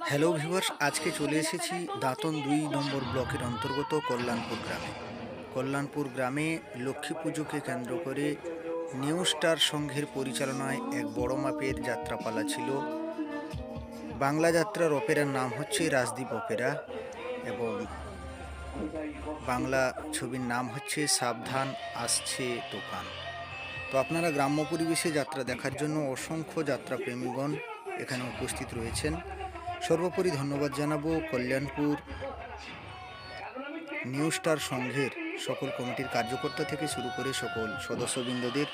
Hello viewers আজকে চলে এসেছি দাঁতন দুই নম্বর ব্লকের অন্তর্গত কল্যাণপুর গ্রামে। কল্যাণপুর গ্রামে লক্ষ্মী পুজোকে কেন্দ্র করে নিউ স্টার সংঘের পরিচালনায় এক বড় মাপের যাত্রাপালা ছিল। বাংলা যাত্রার অপেরার নাম হচ্ছে রাজদীপ অপেরা এবং বাংলা ছবির নাম হচ্ছে সাবধান আসছে তুফান তো আপনারা গ্রাম্য পরিবেশে যাত্রা দেখার জন্য অসংখ্য যাত্রা প্রেমীগণ এখানে উপস্থিত রয়েছেন। সর্বোপরি ধন্যবাদ জানাব কল্যাণপুর নিউ স্টার সংঘের সকল কমিটির কার্যকর্তা থেকে শুরু করে সকল সদস্যবৃন্দদের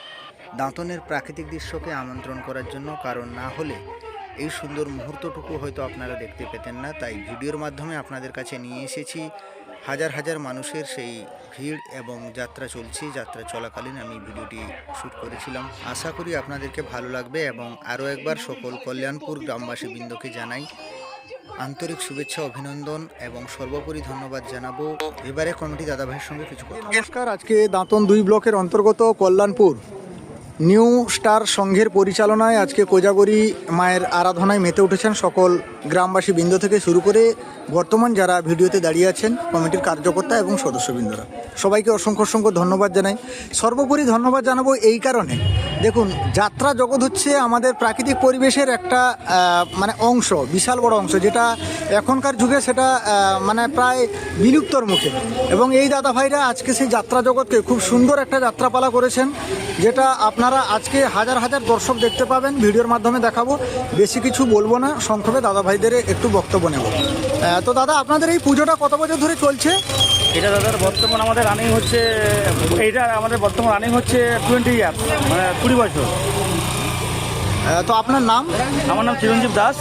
দাঁতনের প্রাকৃতিক দৃশ্যকে আমন্ত্রণ করার জন্য, কারণ না হলে এই সুন্দর মুহূর্তটুকু হয়তো আপনারা দেখতে পেতেন না। তাই ভিডিওর মাধ্যমে আপনাদের কাছে নিয়ে এসেছি হাজার হাজার মানুষের সেই ভিড় এবং যাত্রা চলছে, যাত্রা চলাকালীন আমি ভিডিওটি শ্যুট করেছিলাম। আশা করি আপনাদেরকে ভালো লাগবে এবং আরও একবার সকল কল্যাণপুর গ্রামবাসী বৃন্দকে জানাই আন্তরিক শুভেচ্ছা, অভিনন্দন এবং সর্বোপরি ধন্যবাদ জানাব। এবারে কমিটি দাদাভাইয়ের সঙ্গে কিছু কথা। নমস্কার, আজকে দাঁতন দুই ব্লকের অন্তর্গত কল্যাণপুর। নিউ স্টার সংঘের পরিচালনায় আজকে কোজাগরি মায়ের আরাধনায় মেতে উঠেছেন সকল গ্রামবাসী বৃন্দ থেকে শুরু করে বর্তমান যারা ভিডিওতে দাঁড়িয়ে আছেন কমিটির কার্যকর্তা এবং সদস্যবৃন্দরা। সবাইকে অসংখ্য অসংখ্য ধন্যবাদ জানাই। সর্বোপরি ধন্যবাদ জানাব এই কারণে দেখুন, যাত্রা জগৎ হচ্ছে আমাদের প্রাকৃতিক পরিবেশের একটা মানে অংশ, বিশাল বড় অংশ, যেটা এখনকার যুগে সেটা মানে প্রায় বিলুপ্তর মুখে। এবং এই দাদা ভাইরা আজকে সেই যাত্রা জগৎকে খুব সুন্দর একটা যাত্রাপালা করেছেন, যেটা আপনারা আজকে হাজার হাজার দর্শক দেখতে পাবেন, ভিডিওর মাধ্যমে দেখাবো। বেশি কিছু বলব না, সংক্ষেপে দাদা ভাইদের একটু বক্তব্য নেব। তো দাদা, আপনাদের এই পুজোটা কত বছর ধরে চলছে? এটা দাদার বর্তমান আমাদের রানিং হচ্ছে এইটা আমাদের বর্তমান রানিং হচ্ছে টোয়েন্টি ইয়ার মানে কুড়ি বছর। তো আপনার নাম? আমার নাম চিরঞ্জীব দাস।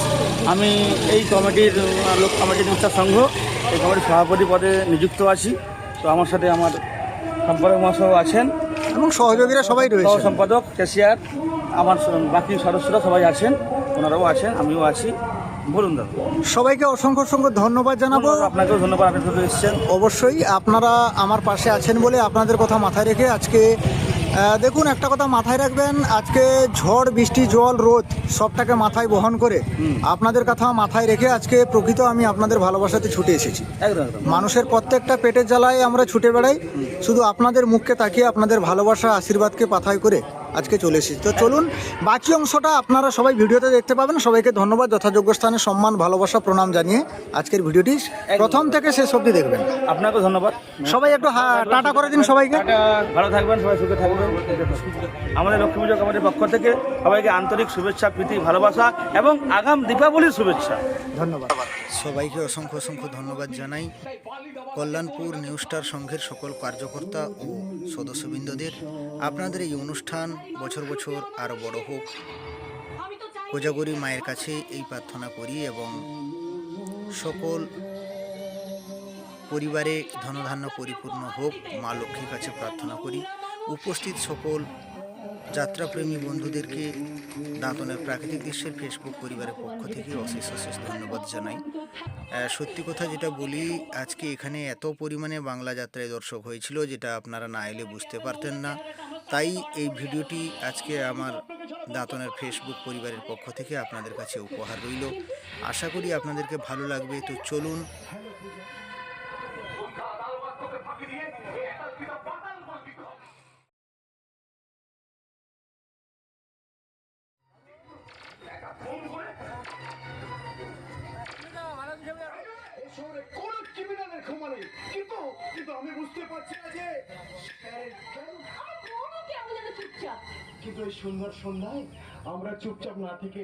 আমি এই কমিটির লোক কমিটি নিষ্ঠা সংঘ এই কমিটির সভাপতি পদে নিযুক্ত আছি। তো আমার সাথে আমার সম্পাদক মহাশয় আছেন। এবং সহযোগীরা সবাই সহ রয়েছে। সম্পাদক ক্যাশিয়ার আমার বাকি সদস্যরা সবাই আছেন ওনারাও আছেন আমিও আছি। বলুন দাদা। সবাইকে অসংখ্য অসংখ্য ধন্যবাদ জানাব। আপনাকেও ধন্যবাদ আপনি এসেছেন? অবশ্যই আপনারা আমার পাশে আছেন বলে আপনাদের কথা মাথায় রেখে আজকে দেখুন একটা কথা মাথায় রাখবেন আজকে ঝড় বৃষ্টি জল রোদ সবটাকে মাথায় বহন করে আপনাদের কথা মাথায় রেখে আজকে প্রকৃত আমি আপনাদের ভালোবাসাতে ছুটে এসেছি। মানুষের প্রত্যেকটা পেটের জ্বালায় আমরা ছুটে বেড়াই শুধু আপনাদের মুখকে তাকিয়ে আপনাদের ভালোবাসা আশীর্বাদকে পাথায় করে আজকে চলে এসেছি। তো চলুন বাকি অংশটা আপনারা সবাই ভিডিওতে দেখতে পাবেন। সবাইকে ধন্যবাদ যথাযোগ্য স্থানে সম্মান ভালোবাসা প্রণাম জানিয়ে আজকের ভিডিওটি প্রথম থেকে শেষ অবধি দেখবেন। আপনাকে ধন্যবাদ। সবাই একটু হা- টাটা করে দিন সবাইকে। ভালো থাকবেন সবাই সুখে থাকবেন। আমাদের লক্ষ্মী পুজো কমিটির পক্ষ থেকে সবাইকে আন্তরিক শুভেচ্ছা প্রীতি ভালোবাসা এবং আগাম দীপাবলির শুভেচ্ছা। ধন্যবাদ। সবাইকে অসংখ্য অসংখ্য ধন্যবাদ জানাই। কল্যাণপুর নিউ স্টার সংঘের সকল কার্যকর্তা ও সদস্যবৃন্দদের। আপনাদের এই অনুষ্ঠান বছর বছর আরও বড় হোক। কোজাগরি মায়ের কাছে এই প্রার্থনা করি এবং সকল পরিবারে ধনধান্য পরিপূর্ণ হোক, মা লক্ষ্মীর কাছে প্রার্থনা করি। উপস্থিত সকল যাত্রাপ্রেমী বন্ধুদেরকে দাঁতনের প্রাকৃতিক দৃশ্যের ফেসবুক পরিবারের পক্ষ থেকে অশেষ অশেষ ধন্যবাদ জানাই। সত্যি কথা যেটা বলি, আজকে এখানে এত পরিমাণে বাংলা যাত্রায় দর্শক হয়েছিল যেটা আপনারা না এলে বুঝতে পারতেন না। তাই এই ভিডিওটি আজকে আমার দাঁতনের ফেসবুক পরিবারের পক্ষ থেকে আপনাদের কাছে উপহার রইল। আশা করি আপনাদেরকে ভালো লাগবে। তো চলুন শহরে কোন ক্রিমিনালের ক্ষমা নেই। কিন্তু কিন্তু আমি বুঝতে পারছি না যে স্যারের কেন কেমন যেন কিন্তু এই সুন্দর সন্ধ্যায় আমরা চুপচাপ না থেকে